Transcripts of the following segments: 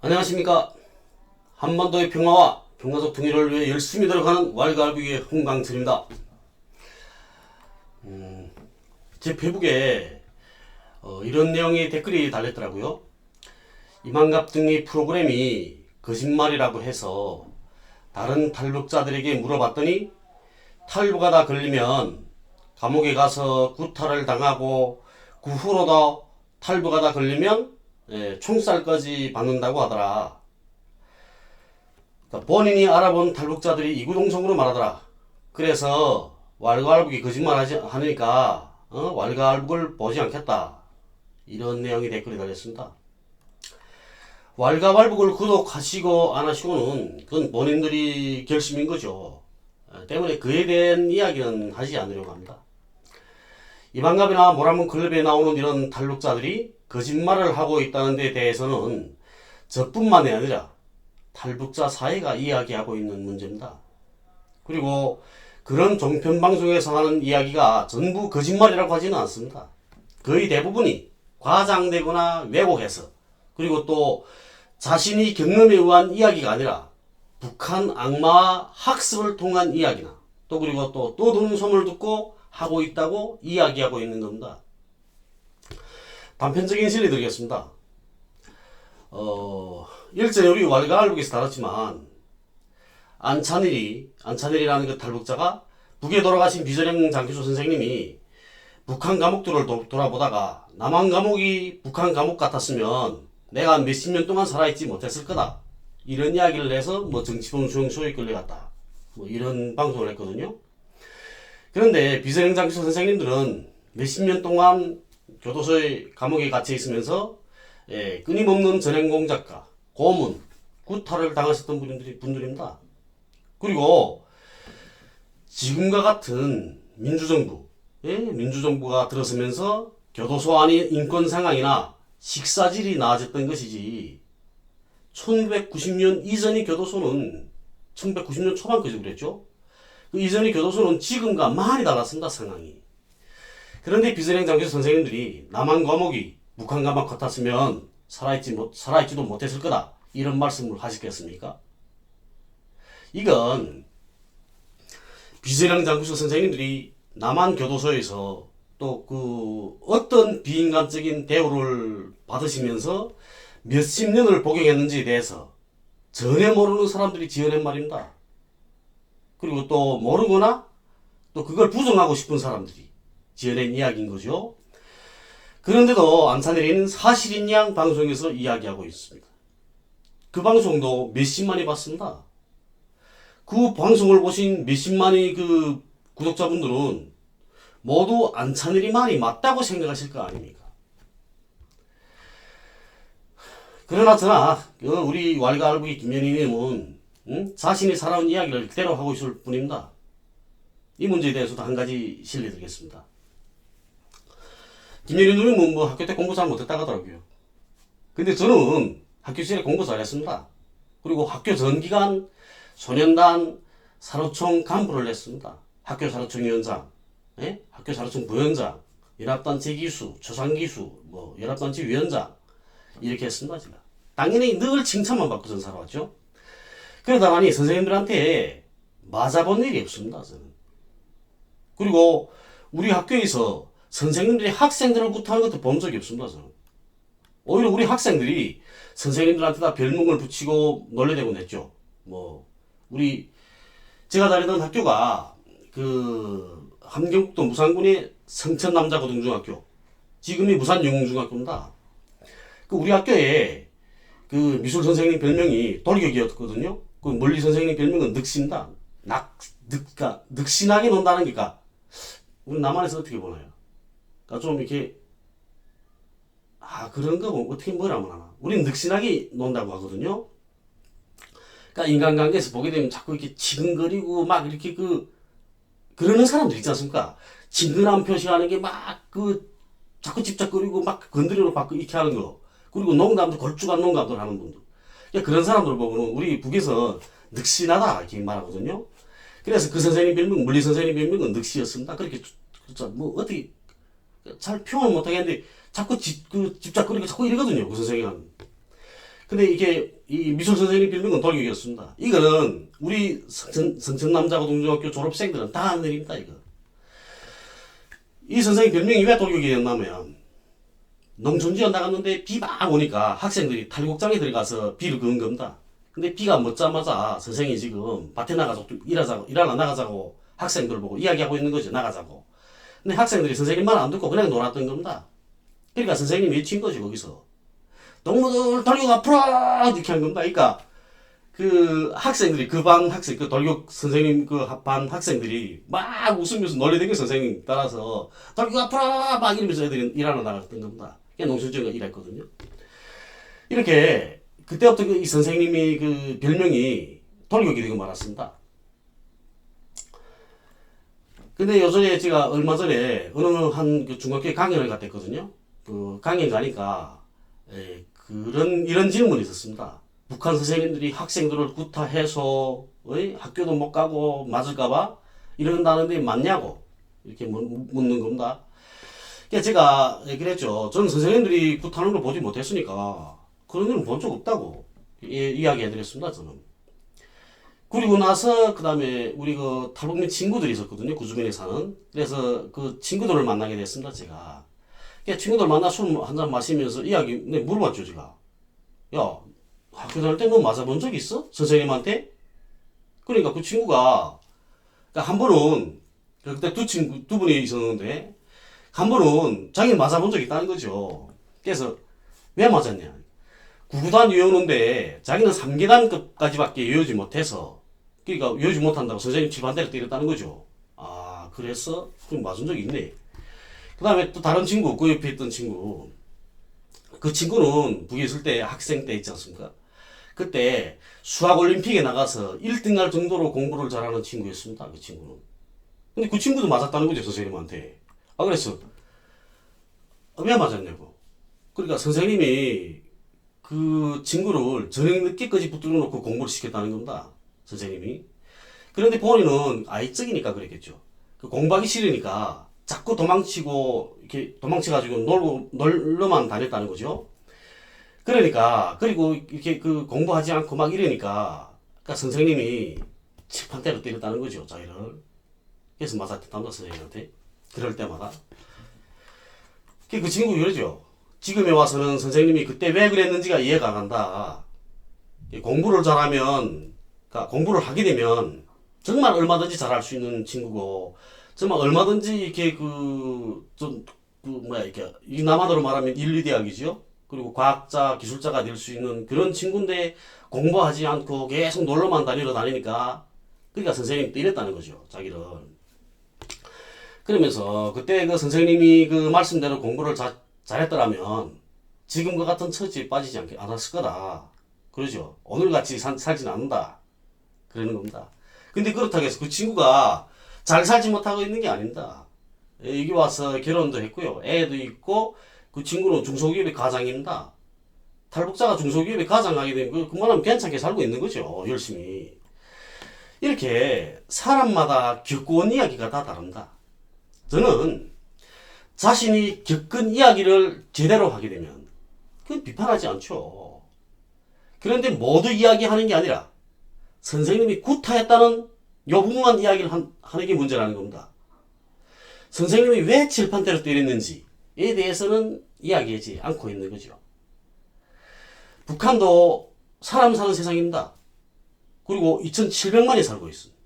안녕하십니까. 한반도의 평화와 평화적 통일을 위해 열심히 들어가는 왈가알부의 홍강철입니다. 음, 제 페북에 어, 이런 내용의 댓글이 달렸더라고요. 이만갑 등의 프로그램이 거짓말이라고 해서 다른 탈북자들에게 물어봤더니 탈북하다 걸리면 감옥에 가서 구타를 당하고 그 후로도 탈북하다 걸리면 예, 총살까지 받는다고 하더라. 그러니까 본인이 알아본 탈북자들이 이구동성으로 말하더라. 그래서 왈가왈북이 거짓말하지 하니까 어? 왈가왈북을 보지 않겠다. 이런 내용의 댓글이 달렸습니다. 왈가왈북을 구독하시고 안 하시고는 그건 본인들이 결심인 거죠. 어, 때문에 그에 대한 이야기는 하지 않으려고 합니다. 이방갑이나 모란문 클럽에 나오는 이런 탈북자들이 거짓말을 하고 있다는 데 대해서는 저뿐만이 아니라 탈북자 사회가 이야기하고 있는 문제입니다. 그리고 그런 종편 방송에서 하는 이야기가 전부 거짓말이라고 하지는 않습니다. 거의 대부분이 과장되거나 왜곡해서 그리고 또 자신이 경험에 의한 이야기가 아니라 북한 악마 학습을 통한 이야기나 또 그리고 또 떠도는 소문을 듣고 하고 있다고 이야기하고 있는 겁니다. 단편적인 실리 드리겠습니다. 어, 일제 우리 왈가알북에서 다뤘지만 안찬일이 안찬일이라는 그 탈북자가 북에 돌아가신 비전형 장교수 선생님이 북한 감옥들을 도, 돌아보다가 남한 감옥이 북한 감옥 같았으면 내가 몇십 년 동안 살아있지 못했을 거다. 이런 이야기를 해서 뭐 정치범 수용소에 끌려갔다. 뭐 이런 방송을 했거든요. 그런데 장교수 선생님들은 몇십 년 동안 교도소에 감옥에 갇혀 있으면서 예, 끊임없는 전행공 작가, 고문, 구타를 당하셨던 분들이, 분들입니다. 그리고 지금과 같은 민주정부, 예, 민주정부가 들어서면서 교도소 안의 인권 상황이나 식사질이 나아졌던 것이지 1990년 이전의 교도소는 1990년 초반까지 그랬죠. 그 이전의 교도소는 지금과 많이 달랐습니다, 상황이. 그런데 비선행 장교 선생님들이 남한 과목이 북한 과목 같았으면 살아있지 못, 살아있지도 못했을 거다. 이런 말씀을 하셨겠습니까? 이건 비선행 장교수 선생님들이 남한 교도소에서 또 그 어떤 비인간적인 대우를 받으시면서 몇십 년을 복용했는지에 대해서 전혀 모르는 사람들이 지어낸 말입니다. 그리고 또 모르거나 또 그걸 부정하고 싶은 사람들이 지어낸 이야기인 거죠. 그런데도 안산일이는 사실인 양 방송에서 이야기하고 있습니다. 그 방송도 몇십만이 봤습니다. 그 방송을 보신 몇십만의 그 구독자분들은 모두 안찬일이 말이 맞다고 생각하실 거 아닙니까? 그러나 저나 그 우리 왈가알부의 김연희님은 응? 자신이 살아온 이야기를 그대로 하고 있을 뿐입니다. 이 문제에 대해서도 한 가지 실례 드리겠습니다. 김연희 누님은 뭐 학교 때 공부 잘 못했다고 하더라고요. 근데 저는 학교 시절에 공부 잘했습니다. 그리고 학교 전기간 소년단 사로총 간부를 했습니다. 학교 사로총 위원장, 예? 학교 사로총 부위원장, 연합단체 기수, 초상기수, 뭐 연합단체 위원장 이렇게 했습니다. 제가. 당연히 늘 칭찬만 받고 전 살아왔죠. 그러다 보니 선생님들한테 맞아본 일이 없습니다. 저는. 그리고 우리 학교에서 선생님들이 학생들을 구타하는 것도 본 적이 없습니다. 저는. 오히려 우리 학생들이 선생님들한테 다 별명을 붙이고 놀래대고 냈죠. 뭐 우리 제가 다니던 학교가 그 함경북도 무산군의 성천 남자고등중학교 지금이 무산 영웅중학교입니다. 그 우리 학교에 그 미술 선생님 별명이 돌격이었거든요. 그 멀리 선생님 별명은 늑신다. 낙, 늑가, 늑신하게 논다는 게가 우리 남한에서 어떻게 보나요? 그러니까 좀 이렇게 아 그런 거뭐 어떻게 뭐라면 하나. 우린 늑신하게 논다고 하거든요. 그러니까 인간관계에서 보게 되면 자꾸 이렇게 지근거리고 막 이렇게 그 그러는 사람들 있지 않습니까? 친근함 표시하는 게 막 그 자꾸 집착거리고 막 건드리로 받고 이렇게 하는 거. 그리고 농담도 걸쭉한 농담들 하는 분들. 그러니까 그런 사람들 보면은 우리 북에서 늑신하다 이렇게 말하거든요. 그래서 그 선생님 별명 물리 선생님 별명은 늑시였습니다. 그렇게 진짜 뭐 어떻게 잘 표현을 못하겠는데 자꾸 집, 그 집착거리고 자꾸 이러거든요. 그 선생님은. 근데 이게 이 미술 선생님 별명은 돌격이었습니다. 이거는 우리 성천, 성천남자고 동중학교 졸업생들은 다 아는 일입니다. 이거. 이 선생님 별명이 왜 돌격이었냐면 농촌 지원 나갔는데 비가 오니까 학생들이 탈곡장에 들어가서 비를 그은 겁니다. 근데 비가 멎자마자 선생이 지금 밭에 나가서 좀 일하자고 일하러 나가자고 학생들 보고 이야기하고 있는 거죠. 나가자고. 근데 학생들이 선생님 말 안 듣고 그냥 놀았던 겁니다. 그러니까 선생님이 외친 거지 거기서. 동무들 돌격 앞으로 이렇게 한 겁니다. 그러니까 그 학생들이 그 반 학생 그 돌격 선생님 그 반 학생들이 막 웃으면서 놀래대고 선생님 따라서 돌격 앞으로 막 이러면서 애들이 일하러 나갔던 겁니다. 농촌지가 일했거든요. 이렇게 그때부터 그이 선생님이 그 별명이 돌격이 되고 말았습니다. 근데 요전에 제가 얼마 전에 어느 한그 중학교에 강연을 갔댔거든요. 그 강연 가니까 에, 그런 이런 질문이 있었습니다. 북한 선생님들이 학생들을 구타해서? 학교도 못 가고 맞을까봐 이런다는데 맞냐고 이렇게 묻- 묻는 겁니다. 그러니까 제가 얘기를 했죠. 저는 선생님들이 구타하는 걸 보지 못했으니까 그런 일은 본 적 없다고 이, 이야기해드렸습니다. 저는. 그리고 나서 그 다음에 우리 그 탈북민 친구들이 있었거든요. 그 주변에 사는. 그래서 그 친구들을 만나게 됐습니다. 제가. 그러니까 친구들 만나 술 한 잔 마시면서 이야기 네, 물어봤죠. 제가. 야 학교 다닐 때 너 맞아본 적 있어? 선생님한테? 그러니까 그 친구가 그러니까 한 번은 그때 두 친구 두 분이 있었는데 한 번은 자기는 맞아본 적이 있다는 거죠. 그래서 왜 맞았냐? 구구단 외우는데 자기는 3계단급까지밖에 외우지 못해서 그러니까 외우지 못한다고 선생님 칠반대를 때렸다는 거죠. 아 그래서 그럼 맞은 적이 있네. 그 다음에 또 다른 친구 그 옆에 있던 친구 그 친구는 북에 있을 때 학생 때 있지 않습니까? 그때 수학 올림픽에 나가서 1등 할 정도로 공부를 잘하는 친구였습니다. 그 친구는. 근데 그 친구도 맞았다는 거죠, 선생님한테. 아, 그래서, 아, 왜 맞았냐고. 그러니까 선생님이 그 친구를 저녁 늦게까지 붙들어 놓고 공부를 시켰다는 겁니다. 선생님이. 그런데 본인은 아이적이니까 그랬겠죠. 그 공부하기 싫으니까 자꾸 도망치고, 이렇게 도망쳐가지고 놀고, 놀러만 다녔다는 거죠. 그러니까, 그리고 이렇게 그 공부하지 않고 막 이러니까, 그러니까 선생님이 칠판대로 때렸다는 거죠, 자기를. 그래서 맞았답니다, 선생님한테. 그럴 때마다. 그 친구 이러죠. 지금에 와서는 선생님이 그때 왜 그랬는지가 이해가 안 간다. 이 공부를 잘하면, 그러니까 공부를 하게 되면 정말 얼마든지 잘할 수 있는 친구고, 정말 얼마든지 이렇게 그, 좀, 그 뭐야, 이렇게, 이 남한어로 말하면 인류대학이죠. 그리고 과학자, 기술자가 될 수 있는 그런 친구인데 공부하지 않고 계속 놀러만 다니러 다니니까, 그러니까 선생님이 때렸다는 거죠, 자기를. 그러면서 그때 그 선생님이 그 말씀대로 공부를 자, 잘했더라면 지금과 같은 처지에 빠지지 않게 않았을 거다. 그러죠. 오늘같이 산- 살진 않는다. 그러는 겁니다. 근데 그렇다고 해서 그 친구가 잘 살지 못하고 있는 게 아닙니다. 예, 여기 와서 결혼도 했고요. 애도 있고 그 친구는 중소기업의 가장입니다. 탈북자가 중소기업의 가장하게 되면 그- 그만하면 괜찮게 살고 있는 거죠. 열심히. 이렇게 사람마다 겪어온 이야기가 다 다릅니다. 저는 자신이 겪은 이야기를 제대로 하게 되면 그 비판하지 않죠. 그런데 모두 이야기하는 게 아니라 선생님이 구타했다는 요 부분만 이야기를 한- 하는 게 문제라는 겁니다. 선생님이 왜 칠판대로 때렸는지에 대해서는 이야기하지 않고 있는 거죠. 북한도 사람 사는 세상입니다. 그리고 2,700만이 살고 있습니다.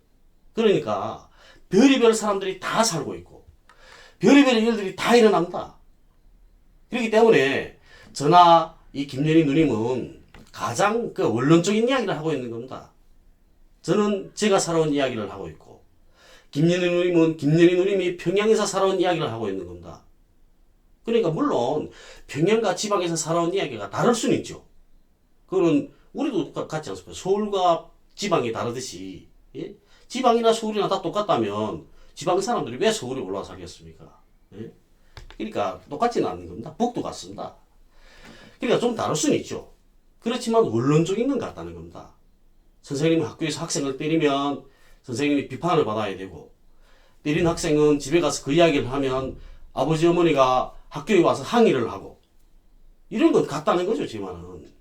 그러니까 별의별 사람들이 다 살고 있고 별의별 일들이 다 일어납니다. 그렇기 때문에 저나 이 김연희 누님은 가장 그 원론적인 이야기를 하고 있는 겁니다. 저는 제가 살아온 이야기를 하고 있고 김연희 누님은 김연희 누님이 평양에서 살아온 이야기를 하고 있는 겁니다. 그러니까 물론 평양과 지방에서 살아온 이야기가 다를 수는 있죠. 그거는 우리도 같지 않습니까? 서울과 지방이 다르듯이 예? 지방이나 서울이나 다 똑같다면 지방 사람들이 왜 서울에 올라와 살겠습니까? 예? 그러니까 똑같지는 않는 겁니다. 북도 같습니다. 그러니까 좀 다를 수는 있죠. 그렇지만 원론적인 건 같다는 겁니다. 선생님이 학교에서 학생을 때리면 선생님이 비판을 받아야 되고 때린 학생은 집에 가서 그 이야기를 하면 아버지 어머니가 학교에 와서 항의를 하고 이런 건 같다는 거죠, 제 말은.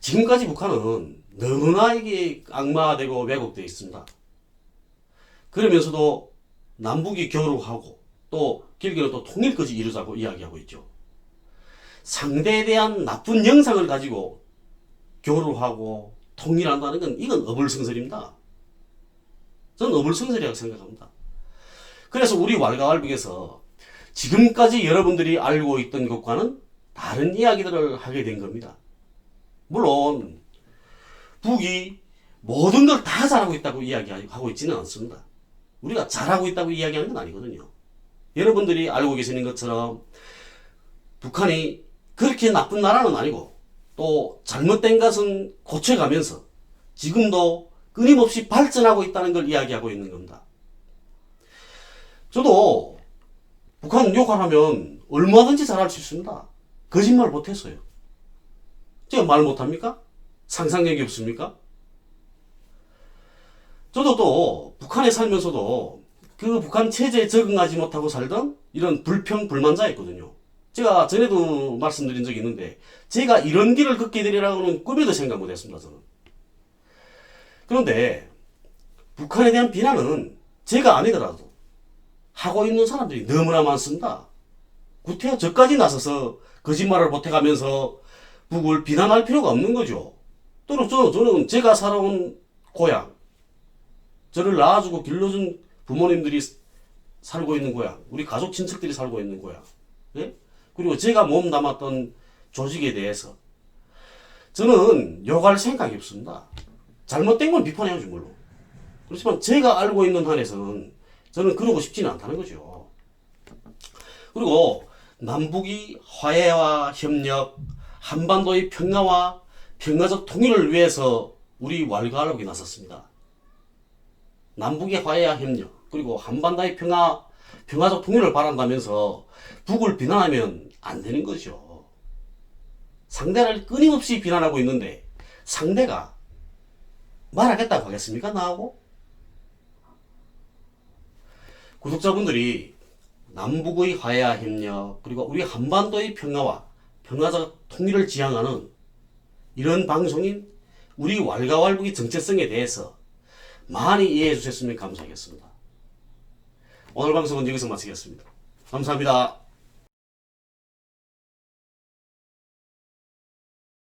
지금까지 북한은 너무나 이게 악마되고 왜곡되어 있습니다. 그러면서도 남북이 교류하고 또 길게는 또 통일까지 이루자고 이야기하고 있죠. 상대에 대한 나쁜 영상을 가지고 교류하고 통일한다는 건 이건 어불성설입니다. 저는 어불성설이라고 생각합니다. 그래서 우리 왈가왈북에서 지금까지 여러분들이 알고 있던 것과는 다른 이야기들을 하게 된 겁니다. 물론 북이 모든 걸 다 잘하고 있다고 이야기하고 있지는 않습니다. 우리가 잘하고 있다고 이야기하는 건 아니거든요. 여러분들이 알고 계시는 것처럼 북한이 그렇게 나쁜 나라는 아니고 또 잘못된 것은 고쳐가면서 지금도 끊임없이 발전하고 있다는 걸 이야기하고 있는 겁니다. 저도 북한 욕하면 얼마든지 잘할 수 있습니다. 거짓말 못했어요. 제가 말 못합니까? 상상력이 없습니까? 저도 또 북한에 살면서도 그 북한 체제에 적응하지 못하고 살던 이런 불평 불만자였거든요. 제가 전에도 말씀드린 적이 있는데 제가 이런 길을 걷게 되리라고는 꿈에도 생각 못했습니다. 저는. 그런데 북한에 대한 비난은 제가 아니더라도 하고 있는 사람들이 너무나 많습니다. 구태여 저까지 나서서 거짓말을 보태가면서 북을 비난할 필요가 없는 거죠. 또는 저는, 제가 살아온 고향, 저를 낳아주고 길러준 부모님들이 살고 있는 고향, 우리 가족 친척들이 살고 있는 고향, 예? 그리고 제가 몸 담았던 조직에 대해서 저는 욕할 생각이 없습니다. 잘못된 건 비판해야지 물론. 그렇지만 제가 알고 있는 한에서는 저는 그러고 싶지는 않다는 거죠. 그리고 남북이 화해와 협력, 한반도의 평화와 평화적 통일을 위해서 우리 왈가왈부에 나섰습니다. 남북의 화해와 협력, 그리고 한반도의 평화, 평화적 통일을 바란다면서 북을 비난하면 안 되는 거죠. 상대를 끊임없이 비난하고 있는데 상대가 말하겠다고 하겠습니까? 나하고? 구독자분들이 남북의 화해와 협력 그리고 우리 한반도의 평화와 평화적 통일을 지향하는 이런 방송인 우리 왈가왈북의 정체성에 대해서 많이 이해해 주셨으면 감사하겠습니다. 오늘 방송은 여기서 마치겠습니다. 감사합니다.